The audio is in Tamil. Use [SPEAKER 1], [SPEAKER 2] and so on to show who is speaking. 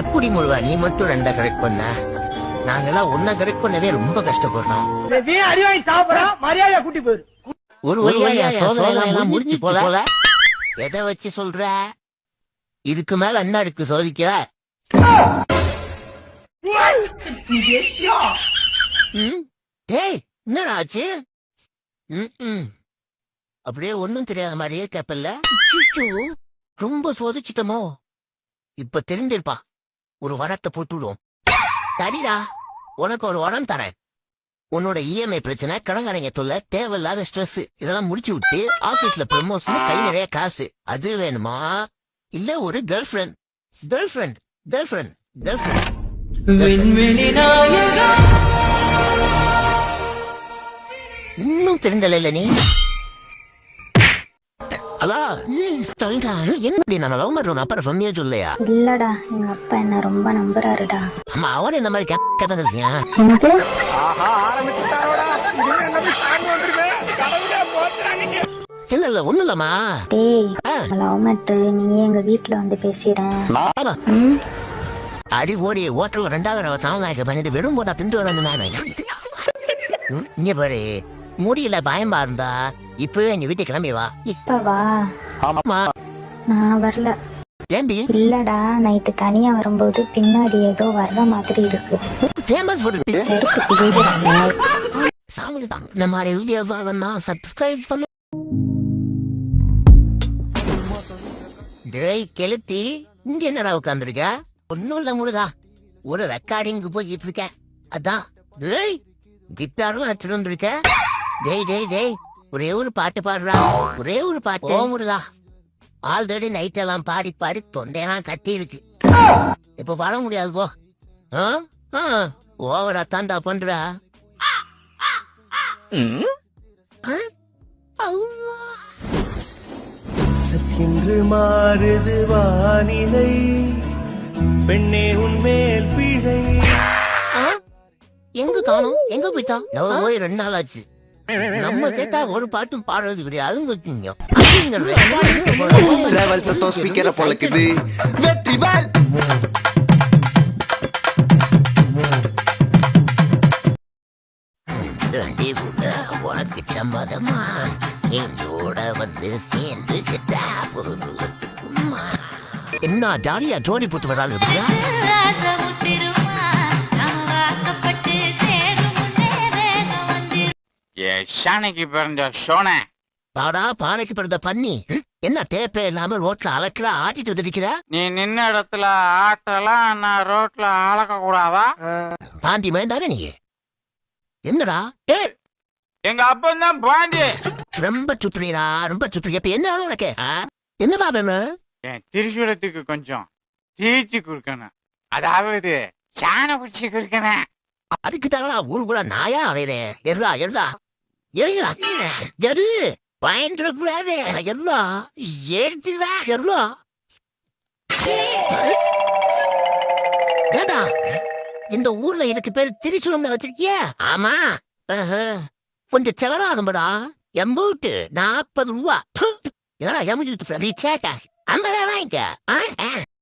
[SPEAKER 1] எப்படி முழுவா நீ மட்டும் ரெண்டா கரெக்ட் பண்ண? நாங்கெல்லாம் ஒன்ன கரெக்ட் பண்ணவே ரொம்ப கஷ்டப்படுறோம்.
[SPEAKER 2] மரியாதையா கூட்டி போயிரு.
[SPEAKER 1] ஒரு வழியா எல்லாம் முடிஞ்சு போல. எதை வச்சு சொல்ற? இதுக்கு மேல என்ன இருக்கு சோதிக்க? டேய் என்னடா ஆச்சு. அப்படியே ஒண்ணும் தெரியாத மாதிரியே கேப்பல்ல. ரொம்ப சோதிச்சிட்டமோ. இப்ப தெரிஞ்சிருப்பா ஒரு வரத்தை போட்டுவிடும் சரிடா உனக்கு ஒரு வரம் தரேன். உன்னோட இஎம்ஐ பிரச்சனை கடங்காரங்க தொல்ல தேவையில்லாத ஸ்ட்ரெஸ் இதெல்லாம் முடிச்சு விட்டு ஆபீஸ்ல ப்ரமோஷன் கை நிறைய காசு அது வேணுமா? இல்ல ஒரு girlfriend girlfriend girlfriend girlfriend இன்னும் தெரிந்தல நீ? அலா சொல்றானு என்ன நான் லவ் பண்றோம் அப்புறம் சொன்னியே சொல்லையா?
[SPEAKER 3] இல்லடா எங்க அப்பா என்ன ரொம்ப நம்புறாருடா.
[SPEAKER 1] ஆமா அவன் இந்த மாதிரி இருக்கியான்
[SPEAKER 3] என்னது?
[SPEAKER 1] இல்ல இல்ல ஒண்ணு இல்லம்மா.
[SPEAKER 3] டேய். லவ் மேட்டு நீ எங்க வீட்ல வந்து ம்.
[SPEAKER 1] அடி ஓடி ஹோட்டல் ரெண்டாவது சாவநாயக்க பண்ணிட்டு வெறும் போட்டா திண்டு வரணும் நானு இங்க பாரு. முடியல பயமா இருந்தா இப்பவே எங்க வீட்டுக்கு கிளம்பி வா.
[SPEAKER 3] இப்ப வா
[SPEAKER 1] ஆமா.
[SPEAKER 3] நான் வரல.
[SPEAKER 1] ஏம்பி?
[SPEAKER 3] இல்லடா நைட்டு தனியா வரும்போது பின்னாடி ஏதோ வர்ற மாதிரி இருக்கு.
[SPEAKER 1] ஃபேமஸ் சாமி தான். இந்த மாதிரி வீடியோ வேணா சப்ஸ்கிரைப் பண்ணு. டேய் கெளுத்தி இங்க என்னடா உட்காந்துருக்க ஒன்னும் இல்ல முருகா. ஒரு ரெக்கார்டிங்க்கு போய்கிட்டு இருக்கேன். அதான். டேய் கிட்டாரும் எடுத்துட்டு வந்திருக்க டேய் டேய் டேய். ஒரே ஒரு பாட்டு பாடுறா. ஒரே ஒரு பாட்டு. ஓ முருகா. ஆல்ரெடி நைட் எல்லாம் பாடி பாடி தொண்டையெல்லாம் கட்டி இருக்கு இப்ப பாட முடியாது போ. ஆ? ஆ, ஓவரா தாண்டா பண்றா.
[SPEAKER 4] சற்கென்று மாறுது வானிலை. பெண்ணே உன்மேல் பிழை?
[SPEAKER 1] எங்க காணோம்? எங்க போயிட்டா? லவ் போய் ரெண்டு நாள் ஆச்சு. நம்ம கேட்டா ஒரு பாட்டும் பாடுறது கிடையாது வச்சுங்க
[SPEAKER 4] டிராவல் சத்தம் ஸ்பீக்கரை பொழக்குது வெற்றி வேல்
[SPEAKER 1] உனக்கு சம்மதமா? எங்களோட வந்து சேர்ந்து. என்ன ஜாலியா ஜோடி போட்டு வராள்
[SPEAKER 5] ஏஷானைக்கு பிறந்த சோனை.
[SPEAKER 1] பாடா பானைக்கு பிறந்த பண்ணி என்ன தேப்பே இல்லாம ரோட்ல அலக்கிறா ஆட்டிட்டு வந்துருக்கிற?
[SPEAKER 5] நீ நின்ன இடத்துல ஆட்டெல்லாம் நான் ரோட்ல அளக்க கூடாதா
[SPEAKER 1] பாண்டி மேந்தானே நீ? என்னடா? ஏ!
[SPEAKER 5] எங்க அப்பன் தான் பாண்டி.
[SPEAKER 1] ரொம்ப சுற்றுறீரா ரொம்ப சுற்றுறீ இப்ப என்ன வேணும் உனக்கு? ஆ? என்ன பாபேம
[SPEAKER 5] என் திரிசூலத்துக்கு கொஞ்சம் தீச்சு கொடுக்கணும். அதாவது சாண பிடிச்சி கொடுக்கணும்.
[SPEAKER 1] அதுக்கு தானடா ஊருக்குள்ள நாயா அலையிறே. எர்ரா எர்ரா எருடா எரு பயன்ற கூடாது எல்லாம் எடுத்துவா எல்லாம் ஏடா இந்த ஊர்ல எனக்கு பேர் திரிசூலம்னு வச்சிருக்கிய ஆமா ஆஹா. கொஞ்சம் செலவாகும்படா எம்பூட்டு நாற்பது ரூபா ஏடா எம்பூட்டு ஐம்பதா வாங்கிக்க ஆ, ஆ.